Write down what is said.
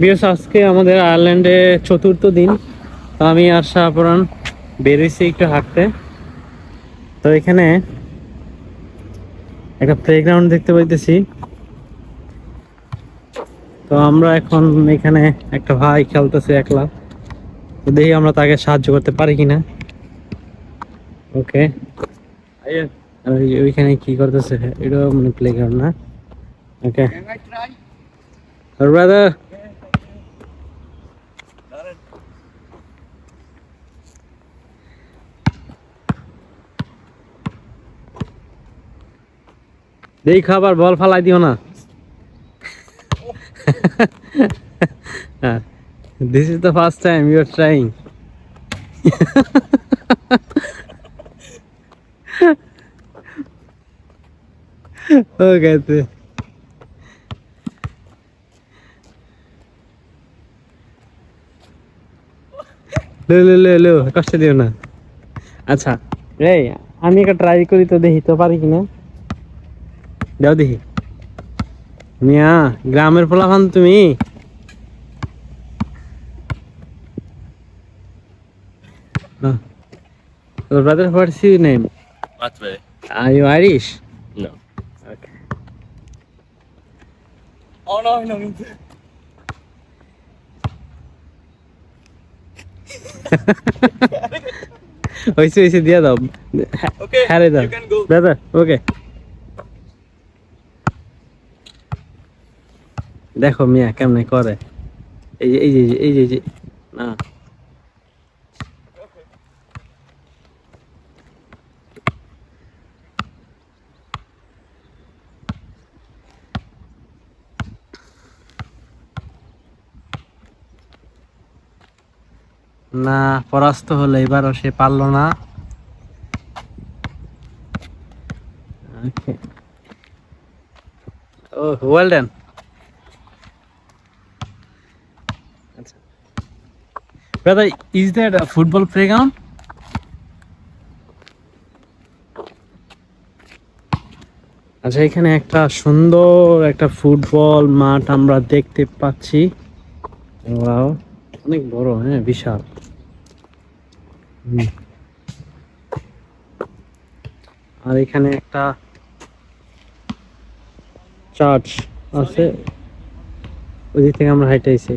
বিয়স আজকে আমাদের আয়ারল্যান্ডে চতুর্থ দিন তো আমি আর শাহপুরান বেরিয়েছি একটু হাঁটতে। তো এখানে একটা প্লেগ্রাউন্ড দেখতে পাইতেছি। তো আমরা এখন এখানে একটা ভাই খেলতেছে একলা। তো দেখি আমরা তাকে সাহায্য করতে পারি কিনা। ওকে। ওই- ওইখানে কি করতেছে? এটা মানে প্লেগ্রাউন্ড না? ওকে। ব্রাদার দেই খাবার, বল ফালাই দিও না। This is the first time you are trying okay লো লো লো লো, কষ্ট দিও না। আচ্ছা এই, আমি একটা ট্রাই করি তো দেখি, তো পারি কিনা? যাও দেখি মিয়া গ্রামের পোলাপান তুমি Uh, brother, what's your name? Matvey. Are you Irish? No. Okay. Oh no, no, me too. হয়েছে হয়েছে দিয়ে দাও হ্যাঁ দাও. ব্রাদার ওকে দেখো মিয়া কেমনে করে এই যে এই যে এই যে যে, না না, পরাস্ত হলো এবারও সে পারল না Okay. Oh. আচ্ছা। Brother, is that a football playground? আচ্ছা এখানে একটা সুন্দর একটা ফুটবল মাঠ আমরা দেখতে পাচ্ছি অনেক বড় হ্যাঁ বিশাল। আর এখানে একটা চার্চ আছে ওই দিক থেকে আমরা হাইটে আইছি